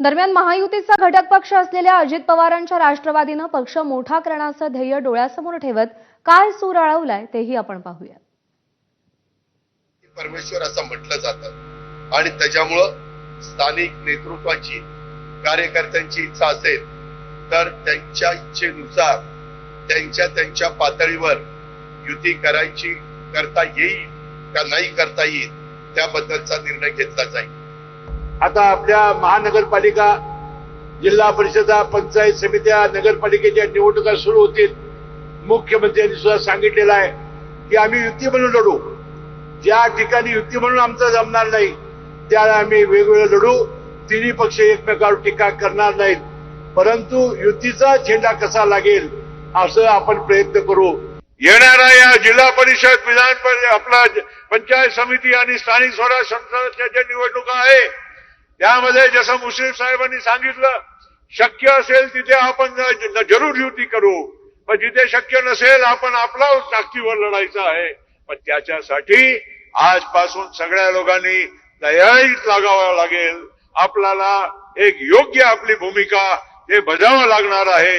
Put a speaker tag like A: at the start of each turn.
A: दरम्यान महायुतीचा घटक पक्ष असलेल्या अजित पवारांच्या राष्ट्रवादीनं पक्ष मोठा करण्याचं ध्येय डोळ्यासमोर ठेवत काय सूर अळवलाय तेही आपण पाहूया
B: परमेश्वर असं म्हटलं जातं. आणि त्याच्यामुळं स्थानिक नेतृत्वाची कार्यकर्त्यांची इच्छा असेल तर त्यांच्या इच्छेनुसार त्यांच्या त्यांच्या पातळीवर युती करायची करता येईल का नाही करता येईल त्याबद्दलचा निर्णय घेतला जाईल.
C: आता आपल्या महानगरपालिका जिल्हा परिषदा पंचायत समित्या नगरपालिकेच्या निवडणुका सुरू होतील. मुख्यमंत्र्यांनी सुद्धा सांगितलेलं आहे की आम्ही युती म्हणून लढू. ज्या ठिकाणी युती म्हणून आमचं जमणार नाही त्याला आम्ही वेगवेगळं लढू. तिन्ही पक्ष एकमेकावर टीका करणार नाहीत. परंतु युतीचा झेंडा कसा लागेल असं आपण प्रयत्न करू. येणाऱ्या या जिल्हा परिषद विधान परि- आपला पंचायत समिती आणि स्थानिक स्वराज संस्थांच्या ज्या निवडणुका आहे त्यामध्ये जसं मुश्रीफ साहेबांनी सांगितलं शक्य असेल तिथे आपण जरूर युती करू. पण जिथे शक्य नसेल आपण आपला ताकदीवर लढायचं आहे. पण त्याच्यासाठी आजपासून सगळ्या लोकांनी तयारीत लागावं लागेल. आपल्याला एक योग्य आपली भूमिका हे बजावं लागणार आहे.